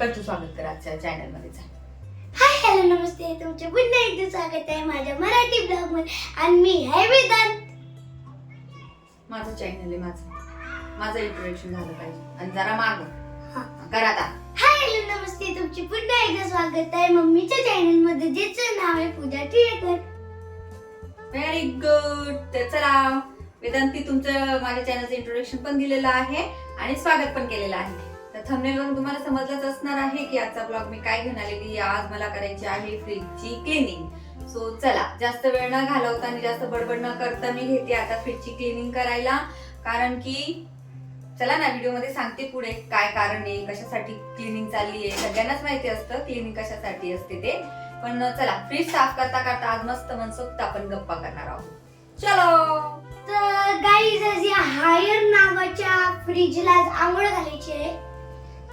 कर तू स्वागत कर आजच्या चॅनलमध्ये. जा. हाय हॅलो नमस्ते. तुमचे पुन्हा एकदा स्वागत आहे माझ्या मराठी ब्लॉगमध्ये. आणि मी आहे वेदांत. माझं चॅनल आहे माझं. माझं इंट्रोडक्शन झालं पाहिजे. आणि जरा माग. हा. कर आता. हाय हॅलो नमस्ते. तुमचे पुन्हा एकदा स्वागत आहे मम्मीच्या चॅनलमध्ये ज्याचं नाव आहे पूजा टिळेकर व्हेरी गुड तर चला. वेदांती तुमचं माझ्या चॅनलचं इंट्रोडक्शन पण दिलेलं आहे आणि स्वागत पण केलेलं आहे. थंबनेलवरून तुम्हाला समजलंच असणार आहे की आजचा ब्लॉग मी काय घेऊन आलेली आज मला करायची आहे फ्रीजची क्लिनिंग सो चला जास्त वेळ न घालवता आणि जास्त बडबड न करता मी घेते आता फ्रीजची क्लिनिंग करायला. कारण की चला ना व्हिडिओमध्ये सांगते पुढे काय कारण आहे कशासाठी क्लिनिंग चालली आहे. सगळ्यांनाच माहिती असतं क्लिनिंग कशासाठी असते ते. पण चला फ्रीज साफ करता करता आज मस्त मनसोक्त आपण गप्पा करणार आहोत. चलो! तर गाईज हायर नावाच्या फ्रीजला आज आंघोळ घालायची आहे.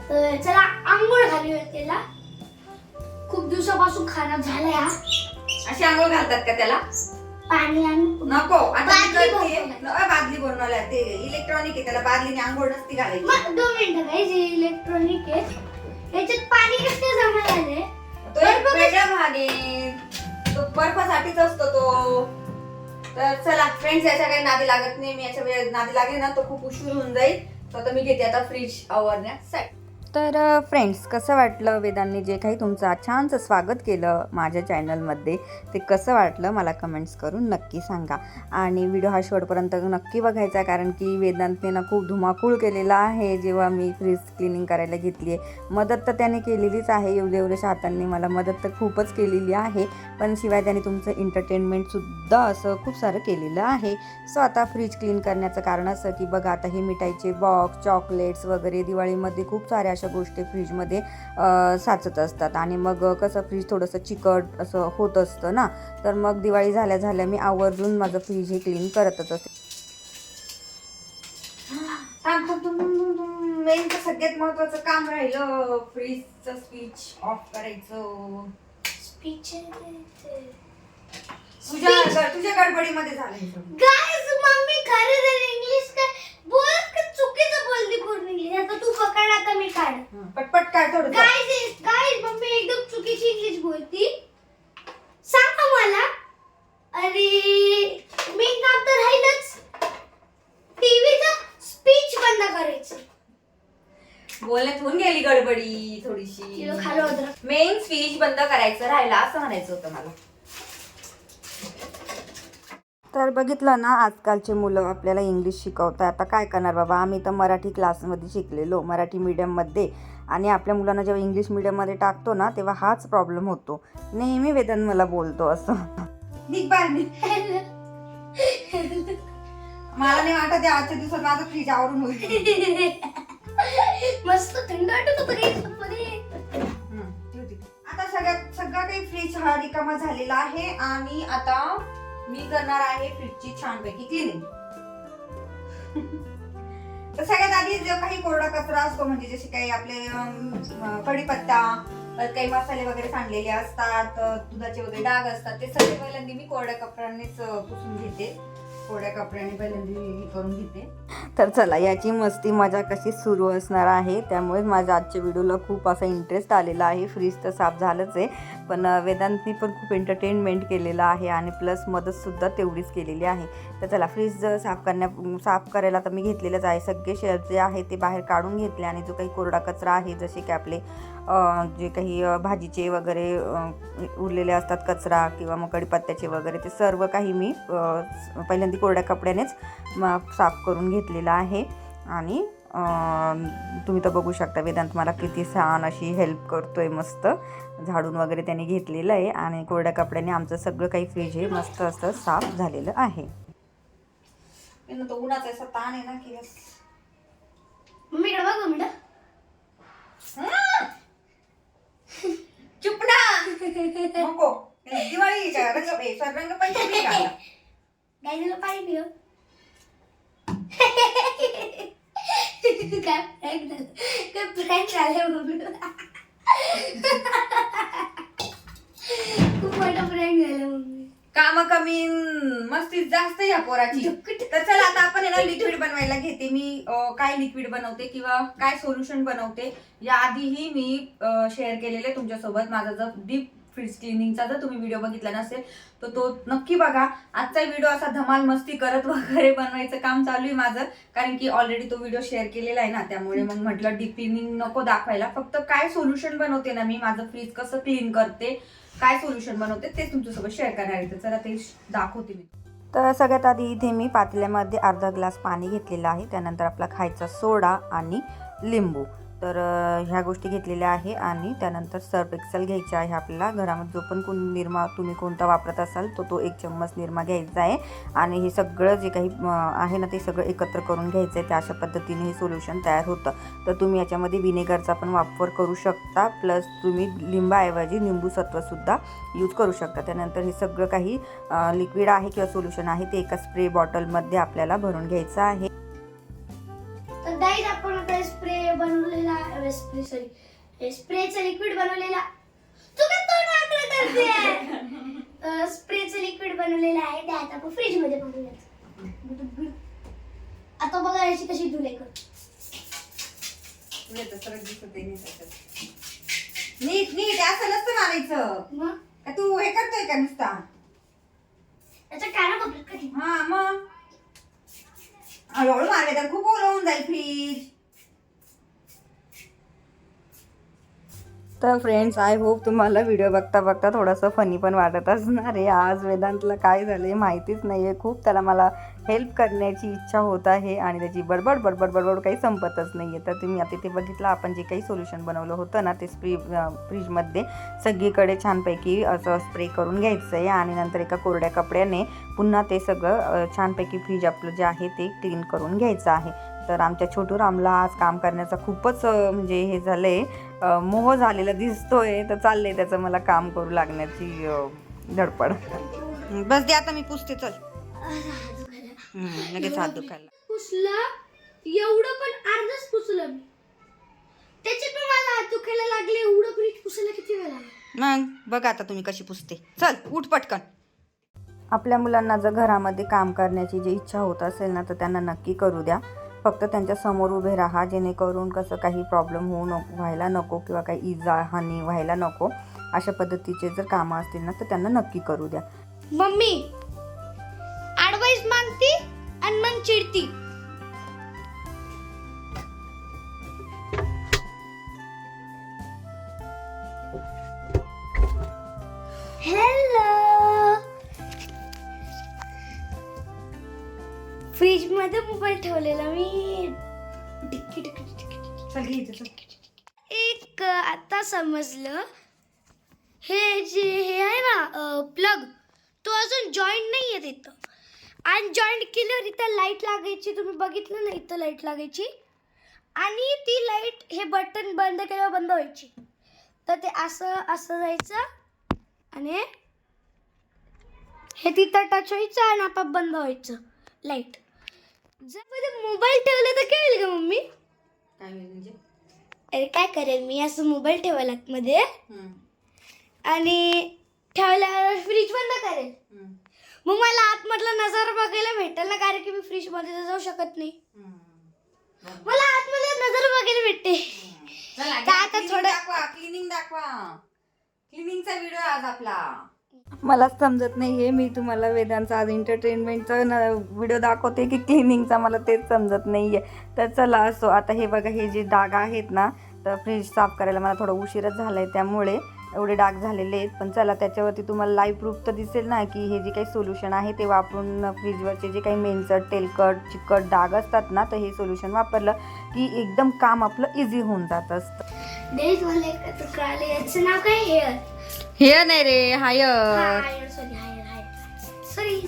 तर चला आंघोळ घालूया त्याला. खूप दिवसापासून खराब झालाय हा. अशी आंघोळ घालतात का त्याला? पाणी नको आता मी बादली करते. बनवलंय. अ, बादली बनवल्या ते इलेक्ट्रॉनिक आहे त्याला बादलीने आंघोळ नसती घालायची. मग दोन मिनिटं गाईज इलेक्ट्रॉनिक आहे याच्यात पाणी कसं जमा झालंय तो एक वेगळा भाग आहे तो बर्फासाठीच असतो तो. तर चला फ्रेंड्स याच्या काही नादी लागत नाही. मी याच्या वेळेस नादी लागले ना तो खूप उशीर होऊन जाईल. तर आता मी घेते आता फ्रीज आवरण्यासाठी तर फ्रेंड्स कसं वाटलं वेदांनी जे काही तुमचं छानसं स्वागत केलं माझ्या चॅनलमध्ये ते कसं वाटलं मला कमेंट्स करून नक्की सांगा. आणि व्हिडिओ हा शेवटपर्यंत नक्की बघायचा कारण की वेदांतने ना खूप धुमाकूळ केलेला आहे जेव्हा मी फ्रीज क्लिनिंग करायला घेतली आहे. मदत तर त्याने केलेलीच आहे एवढे एवढ्याशा हातांनी मला मदत तर खूपच केलेली आहे. पण शिवाय त्याने तुमचं एंटरटेनमेंटसुद्धा असं खूप सारं केलेलं आहे. सो आता फ्रीज क्लीन करण्याचं कारण असं की बघा आता हे मिठाईचे बॉक्स चॉकलेट्स वगैरे दिवाळीमध्ये खूप साऱ्या अशा गोष्टी फ्रीजमध्ये साचत असतात. आणि मग कसं फ्रीज थोडंसं चिकट असं होत असतं ना तर मग दिवाळी झाल्या झाल्या मी आवर्जून माझं फ्रीज हे क्लीन करतच असते. मेन तर सगळ्यात महत्वाचं काम राहिलं फ्रीजचं स्विच ऑफ करायचं. स्पीच तुझ्या तुझ्या गडबडीमध्ये झालं मम्मी खरं तर इंग्लिश काय बोलत का चुकीचं बोलली पूर्ण इंग्लिश आता तू पकड आता मी काढ हं, पटपट काय थोडं गाईज गाईज मम्मी एकदम चुकीची इंग्लिश बोलती सांगा मला अरे मी काम तर राहीलच टीव्हीचं स्पीच बंद करायचं बोलण्यात होऊन गेली गडबडी थोडीशी तिला खाली अद्रक मेन स्विच बंद करायचं राहिला असं म्हणायचं होतं मला. तर बघितलं ना आजकालचे मुलं आपल्याला इंग्लिश शिकवतात आता काय करणार बाबा? आम्ही तर मराठी क्लासमध्ये शिकलेलो मराठी मीडियममध्ये आणि आपल्या मुलांना जेव्हा इंग्लिश मीडियममध्ये टाकतो ना तेव्हा हाच प्रॉब्लेम होतो. नेहमी वेदन मला बोलतो असं. मला नाही वाटत आजच्या दिवसात माझं फ्रीज आवरून होईल. मस्त थंड वाटत आता सगळ्यात सगळा काही फ्रीज हा रिकामा झालेला आहे आणि आता मी करणार आहे फ्रीजची छानपैकी क्लिनिंग तर सगळ्यात आधी जो काही कोरडा कचरा असतो म्हणजे जसे काही आपले कढीपत्ता काही मसाले वगैरे सांडलेले असतात दुधाचे वगैरे डाग असतात ते सगळे पहिल्यांदा मी कोरड्या कपड्यांनीच पुसून घेते. थोड्या कपड्याने पहिल्यांदा करून घेते. तर चला याची मस्ती मजा कशी सुरू असणार आहे त्यामुळे माझ्या आजच्या व्हिडिओला खूप असा इंटरेस्ट आलेला आहे. फ्रीज तर साफ झालंच आहे पण वेदांतनी पण खूप एंटरटेनमेंट केलेलं आहे आणि प्लस मदतसुद्धा तेवढीच केलेली आहे. तर चला फ्रीज साफ करण्या साफ करायला तर मी घेतलेलंच आहे. सगळे शेल्फ जे आहे ते बाहेर काढून घेतले आणि जो काही कोरडा कचरा आहे जसे की आपले जे काही भाजीचे वगैरे उरलेले असतात कचरा किंवा मग कढीपत्त्याचे वगैरे ते सर्व काही मी पहिल्यांदा पहिल्यांदा कोरड्या कपड्यानेच म- साफ करून घेतलेलं आहे. आणि तुम्ही तर बघू शकता वेदांत मला किती छान अशी हेल्प करतोय मस्त. झाडून वगैरे त्याने घेतलेलं आहे आणि कोरड्या कपड्याने आमचं सगळं काही फ्रीज हे मस्त असं साफ झालेलं आहे. तो उन्हाचा असा ताण आहे ना की मम्मीकडे बघ मम्मीकडे. चुप ना! नको. दिवाळी रंग रंगपंचमी? गाईला पाणी पिव काय prank झालं काय prank झालं मम्मीला खूप मोठा prank झाला मम्मी काम कमी मस्ती जास्त या पोराची. तर चला आता आपण ना लिक्विड बनवायला घेते. मी अं, काय लिक्विड बनवते किंवा काय सोल्युशन बनवते या आधीही मी शेअर केलेले तुमच्यासोबत. माझा जर डीप फ्रीज क्लिनिंगचा जर तुम्ही व्हिडिओ बघितला नसेल तर तो नक्की बघा. आजचा व्हिडिओ असा धमाल मस्ती करत वगैरे बनवायचं काम चालू आहे माझं. कारण की ऑलरेडी तो व्हिडिओ शेअर केलेला आहे ना त्यामुळे मग म्हटलं डीप क्लिनिंग नको दाखवायला. फक्त काय सोल्युशन बनवते ना मी माझं फ्रीज कसं क्लीन करते काय सोल्युशन बनवते तेच तुमच्यासोबत शेअर करणार आहे. तर चला ते दाखवते मी. तर सगळ्यात आधी इथे मी पातेल्यामध्ये अर्धा ग्लास पाणी घेतलेलं आहे. त्यानंतर आपला खायचा सोडा आणि लिंबू. तर ह्या गोष्टी घेतलेल्या आहे आणि त्यानंतर सर्फ एक्सेल घ्यायचा आहे आपल्याला. घरामध्ये जो पण कोण निरमा तुम्ही कोणता वापरत असाल तो तो एक चम्मच निरमा घ्यायचा आहे. आणि हे सगळं जे काही आहे ना ते सगळं एकत्र करून घ्यायचं आहे त्या अशा पद्धतीने हे सोल्युशन तयार होतं. तर तुम्ही याच्यामध्ये विनेगरचा पण वापर करू शकता. प्लस तुम्ही लिंबाऐवजी लिंबूसत्वसुद्धा यूज करू शकता. त्यानंतर हे सगळं काही लिक्विड आहे किंवा सोल्युशन आहे ते एका स्प्रे बॉटलमध्ये आपल्याला भरून घ्यायचं आहे. बनवलेला स्प्रे सॉरी स्प्रेचं लिक्विड बनवलेला. तू काय तोंड वाकडं करते स्प्रेचं लिक्विड बनवलेलं आहे ते आता आपण फ्रीजमध्ये बनवूयात आता बघा याची कशी धुले कर. नीट नीट असं नसतं मारायचं. मग? का तू हे करतोय का नुसता? याचा काना कपडे कधी? हा मग. हळूहळू मारले तर खूप ओलं होऊन जाईल फ्रीज तर फ्रेंड्स आय होप तुम्हाला व्हिडिओ बघता बघता थोडंसं फनी पण वाटत असणार आहे. आज वेदांतला काय झालं आहे माहितीच नाही आहे खूप त्याला मला हेल्प करण्याची इच्छा होत आहे आणि त्याची बडबड बडबड बडबड काही संपतच नाही आहे तर तुम्ही आता ते बघितलं आपण जे काही सोल्युशन बनवलं होतं ना ते स्प्री फ्रीजमध्ये सगळीकडे छानपैकी असं स्प्रे करून घ्यायचं आहे आणि नंतर एका कोरड्या कपड्याने पुन्हा ते सगळं छानपैकी फ्रीज आपलं जे आहे ते क्लीन करून घ्यायचं आहे. तर आमच्या छोटू रामला आज काम करण्याचा खूपच म्हणजे हे झालं आहे मोह झालेला दिसतोय तर चाललंय त्याचं मला काम करू लागण्याची धडपड. बस दे आता मी पुसते चल. लगेच हात दुखायला पुसला एवढं पण अर्धच पुसलं मी. त्याचे पण मला हात दुखायला लागले एवढं फ्रीज पुसायला किती वेळ लागला? मग बघ आता तुम्ही कशी पुसते. चल उठ पटकन. आपल्या मुलांना जर घरामध्ये काम करण्याची जी इच्छा होत असेल ना तर त्यांना नक्की करू द्या. फक्त त्यांच्यासमोर उभे राहा जेणेकरून कसं काही प्रॉब्लेम होऊ नको व्हायला नको किंवा काही इजा हानी व्हायला नको अशा पद्धतीचे जर कामं असतील ना तर त्यांना नक्की करू द्या. मम्मी ऍडवाइस मागती आणि मग चिडती. ठेवलेला मी. टिकी टिकी टिकी चल घे इथे, चल. एक अ, आता समजलं. हे जे हे आहे ना प्लग तो अजून जॉईंट नाही आहे तिथं. आणि जॉईंट केल्यावर इथं लाइट लागायची तुम्ही बघितलं ना इथं लाइट लागायची? आणि ती लाइट हे बटन बंद केल्यावर बंद व्हायची. तर ते असं असं जायचं. आणि हे तिथं टच व्हायचं आणि आपाप बंद व्हायचं. लाइट जर मोबाईल ठेवलं तर काय होईल का मम्मी? काय होईल म्हणजे? अरे काय करेल मी? असं मोबाईल ठेवायला मध्ये? हम्म, आणि ठेवल्यावर फ्रीज बंद करेल. हम्म, मग मला आतमधला नजारा बघायला भेटेल ना कारण की मी फ्रीजमध्ये तर जाऊ शकत नाही. हम्म. मला आतमधला नजारा बघायला भेटते. चला आता थोडं- दाखवा क्लिनिंग दाखवा. क्लिनिंगचा व्हिडिओ आज आपला. मला समजत नाही हे मी तुम्हाला वेदांचा आज एंटरटेनमेंटचा व्हिडिओ दाखवते की क्लिनिंगचा मला तेच समजत नाही आहे तर चला असो आता हे बघा हे जे डाग आहेत ना तर फ्रीज साफ करायला मला थोडं उशीरच झालाय त्यामुळे एवढे डाग झालेले आहेत. पण चला त्याच्यावरती तुम्हाला लाईव्ह प्रूफ तर दिसेल ना की हे जे काही सोल्युशन आहे ते वापरून फ्रीजवरचे जे काही मेनचट तेलकट चिकट डाग असतात ना तर हे सोल्युशन वापरलं की एकदम काम आपलं इझी होऊन जात असतं. नाव काय हेअर हे नाही रे hi Haier sorry Haier Haier sorry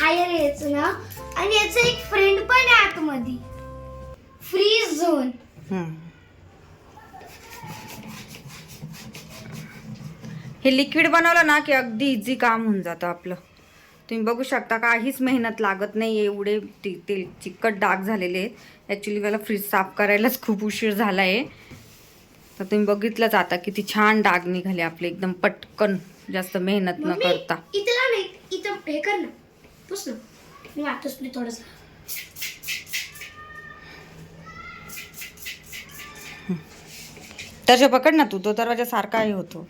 Haier याचं नाव. आणि याचं एक फ्रेंड पण आहे आतमध्ये. फ्रीज झोन हे लिक्विड बनवलं ना की अगदी इझी काम होऊन जातं आपलं. तुम्ही बघू शकता काहीच मेहनत लागत नाही. एवढे ते ते चिकट डाग झालेले आहेत. ॲक्च्युली मला फ्रीज साफ करायलाच खूप उशीर झाला आहे तर तुम्ही बघितलंच आता किती छान डाग निघाले आपले एकदम पटकन जास्त मेहनत न करता. इथला नाही इथं हे कर ना. पुस ना. मी स्प्लिट थोडंसं. पकड ना तू तो दरवाजा सारखाही होतो.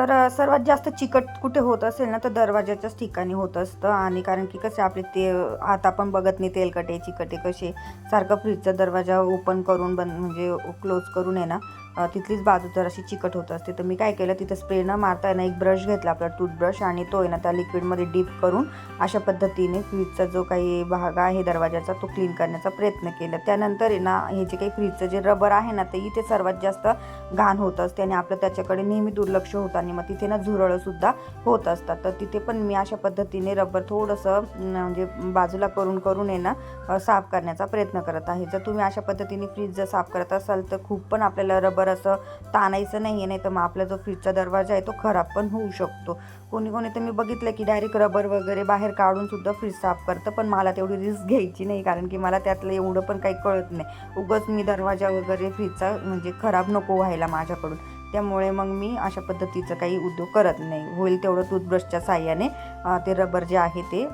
तर सर्वात जास्त चिकट कुठे होत असेल ना तर दरवाजाच्याच ठिकाणी होत असतं. आणि कारण की कसे आपले ते आता आपण बघत नाही तेलकटे चिकटे कसे. सारखं फ्रीजचा दरवाजा ओपन करून बंद म्हणजे क्लोज करून आहे ना तिथलीच बाजू तर अशी चिकट होत असते तर मी काय केलं तिथं स्प्रे न मारता आहे ना एक ब्रश घेतला आपला टूथब्रश आणि तो आहे ना त्या लिक्विडमध्ये डीप करून अशा पद्धतीने फ्रीजचा जो काही भाग आहे दरवाजाचा तो क्लीन करण्याचा प्रयत्न केला. त्यानंतर आहे ना हे जे काही फ्रीजचं जे रबर आहे ना ते इथे सर्वात जास्त घाण होत असते आणि आपलं त्याच्याकडे नेहमी दुर्लक्ष होतं आणि मग तिथे ना झुरळंसुद्धा होत असतात. तर तिथे पण मी अशा पद्धतीने रबर थोडंसं म्हणजे बाजूला करून करून आहे ना साफ करण्याचा प्रयत्न करत आहे. जर तुम्ही अशा पद्धतीने फ्रीज जर साफ करत असाल तर खूप पण आपल्याला रबर असं ताणायचं नाही आहे नाही तर मग आपला जो फ्रीजचा दरवाजा आहे तो खराब पण होऊ शकतो. कोणी कोणी तर मी बघितलं की डायरेक्ट रबर वगैरे बाहेर काढून सुद्धा फ्रीज साफ करतं पण मला तेवढी रिस्क घ्यायची नाही कारण की मला त्यातलं एवढं पण काही कळत नाही. उगाच मी दरवाजा वगैरे फ्रीजचा म्हणजे खराब नको व्हायला माझ्याकडून. त्यामुळे मग मी अशा पद्धतीचं काही उद्योग करत नाही. होईल तेवढं टूथब्रशच्या साह्याने ते रबर जे आहे ते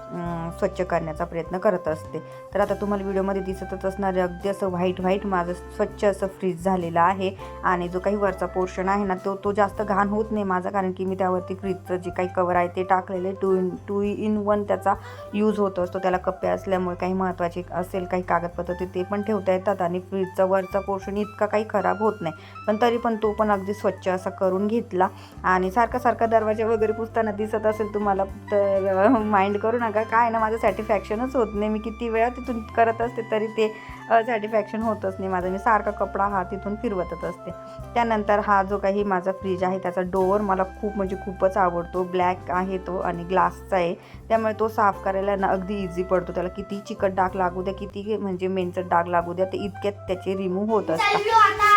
स्वच्छ करण्याचा प्रयत्न करत असते. तर आता तुम्हाला व्हिडिओमध्ये दिसतच असणारे अगदी असं व्हाईट व्हाईट माझं स्वच्छ असं फ्रीज झालेलं आहे. आणि जो काही वरचा पोर्शन आहे ना तो तो जास्त घाण होत नाही माझा कारण की मी त्यावरती फ्रीजचं जे काही कवर आहे ते टाकलेले two in two in one त्याचा यूज होत असतो. त्याला कप्पे असल्यामुळे काही महत्त्वाचे असेल काही कागदपत्र ते ते पण ठेवता येतात. आणि फ्रीजचा वरचा पोर्शन इतका काही खराब होत नाही. पण तरी पण तो पण अगदी स्वच्छ असा करून घेतला. आणि सारखा सारखा दरवाजा वगैरे पुसताना दिसत असेल तुम्हाला तर माइंड करू नका. काय ना माझं सॅटिस्फॅक्शनच होत नाही. मी किती वेळा तिथून करत असते तरी ते सॅटिस्फॅक्शन होतच नाही माझं. मी सारखा कपडा हा तिथून फिरवतच असते. त्यानंतर हा जो काही माझा फ्रीज आहे त्याचा डोअर मला खूप म्हणजे खूपच आवडतो. ब्लॅक आहे तो आणि ग्लासचा आहे. त्यामुळे तो साफ करायला ना अगदी इझी पडतो. त्याला किती चिकट डाग लागू द्या किती म्हणजे मेनचं डाग लागू द्या ते इतक्यात त्याचे रिमूव्ह होत असतात चाललो आता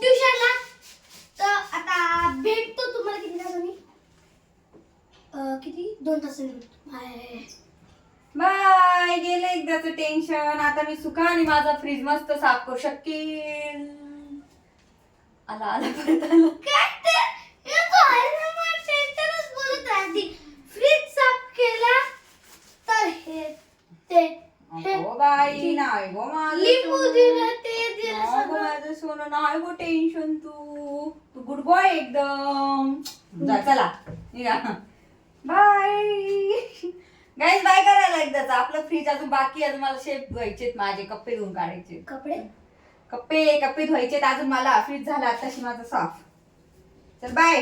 ट्युशनला तर आता भेटतो तुम्हाला किती तासांनी अं, किती दोन तासांनी भेटतो बाय. बाय गेलं एकदाच टेन्शन आता मी सुखाने माझा फ्रीज मस्त साफ करू शकेल आला आला परत आला काय ते? हे बोलत राहते. फ्रीज साफ केला तर हे ते हे अगो बाई नाही गो माझं लिंबू सोनं. दिलं ते दिलं अगो सगळं. माझं सोनं नाही गो टेन्शन तू तू गुड बॉय एकदम जा चला निघा बाय गाईज बाय करायला एकदाच. आपलं फ्रीज अजून बाकी अजून मला शेप व्हायचेत माझे कप्पे धुवून काढायचे कपडे? कप्पे कप्पे धुवायचे अजून मला फ्रीज झाला. आताशी माझा साफ चल बाय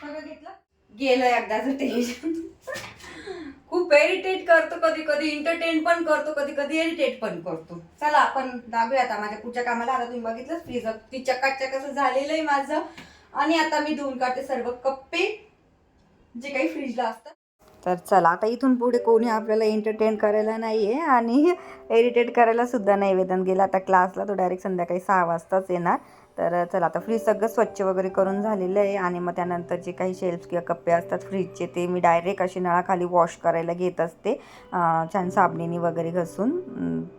सगळं घेतलं? गेलं एकदाच टेन्शन खूप इरिटेट करतो कधी कधी इंटरटेन पण करतो कधी कधी इरिटेट पण करतो. चला आपण लागूया आता माझ्या पुढच्या कामाला. आता तुम्ही बघितलं फ्रीज ती चकाचक असं झालेलं आहे माझं. आणि आता मी धुवून काढते सर्व कप्पे जे काही फ्रीजला असतात. तर चला आता इथून पुढे कोणी आपल्याला एंटरटेन करायला नाही आहे आणि इरिटेट करायला सुद्धा नाही वेदन गेला. आता क्लासला तो डायरेक्ट संध्याकाळी सहा वाजताच येणार. तर चला आता फ्रीज सगळं स्वच्छ वगैरे करून झालेलं आहे आणि मग त्यानंतर जे काही शेल्फ्स किंवा कप्पे असतात फ्रीजचे ते मी डायरेक्ट अशी नळाखाली वॉश करायला घेत असते. छान साबणीने वगैरे घसून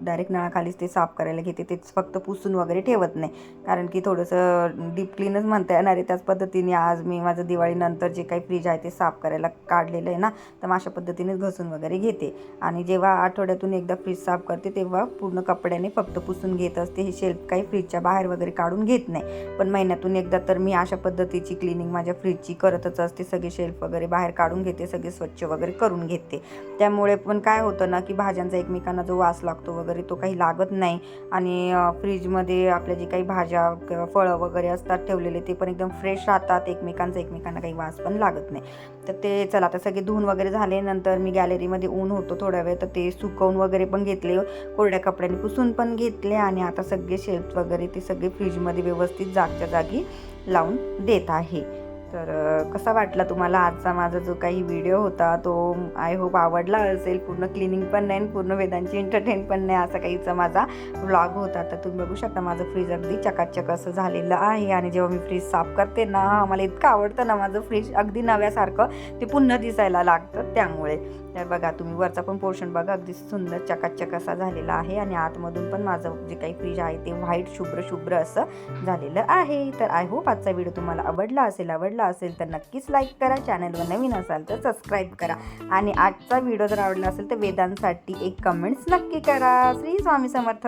डायरेक्ट नळाखालीच ते साफ करायला घेते. तेच फक्त पुसून वगैरे ठेवत नाही. कारण की थोडंसं डीप क्लीनच म्हणता येणार आहे. त्याच पद्धतीने आज मी माझं दिवाळीनंतर जे काही फ्रीज आहे ते साफ करायला काढलेलं आहे ना तर मग अशा पद्धतीनेच घसून वगैरे घेते. आणि जेव्हा आठवड्यातून एकदा फ्रीज साफ करते तेव्हा पूर्ण कपड्याने फक्त पुसून घेत असते. हे शेल्फ काही फ्रीजच्या बाहेर वगैरे काढून घेते नाही. पण महिन्यातून एकदा तर मी अशा पद्धतीची क्लिनिंग माझ्या फ्रीजची करतच असते. सगळे शेल्फ वगैरे बाहेर काढून घेते सगळे स्वच्छ वगैरे करून घेते. त्यामुळे पण काय होतं ना की भाज्यांचा एकमेकांना जो वास लागतो वगैरे तो काही लागत नाही. आणि फ्रीजमध्ये आपल्या जे काही भाज्या किंवा फळं वगैरे असतात ठेवलेले ते पण एकदम फ्रेश राहतात. एकमेकांचा एकमेकांना काही वास पण लागत नाही. तर ते चला आता सगळे धुवून वगैरे झाले नंतर मी गॅलरीमध्ये ऊन होतो थोड्या वेळ तर ते सुकवून वगैरे पण घेतले. कोरड्या कपड्याने पुसून पण घेतले आणि आता सगळे शेल्फ वगैरे ते सगळे फ्रीजमध्ये व्यवस्थित जागच्या जागी लावून देत आहे. तर कसा वाटला तुम्हाला आजचा माझा जो काही व्हिडिओ होता तो? आय होप आवडला असेल. पूर्ण क्लिनिंग पण नाही आणि पूर्ण वेदांची एंटरटेन पण नाही असा काहीचा माझा व्लॉग होता. तर तुम्ही बघू शकता माझं फ्रीज अगदी चकाचक असं झालेलं आहे आणि जेव्हा मी फ्रीज साफ करते ना मला इतकं आवडतं ना माझं फ्रीज अगदी नव्यासारखं ते पुन्हा दिसायला लागतं त्यामुळे. तर बघा तुम्ही वरचा पण पोर्शन बघा अगदी सुंदर चकाचक असा झालेला आहे आणि आतमधून पण माझं जे काही फ्रीज आहे ते व्हाईट शुभ्र शुभ्र असं झालेलं आहे. तर आय होप आजचा व्हिडिओ तुम्हाला आवडला असेल आवडला आवडला असेल तर नक्कीच लाईक करा. चॅनलवर नवीन असाल तर सबस्क्राईब करा. आणि आजचा व्हिडिओ जर आवडला असेल तर वेदांसाठी एक कमेंट्स नक्की करा. श्री स्वामी समर्थ.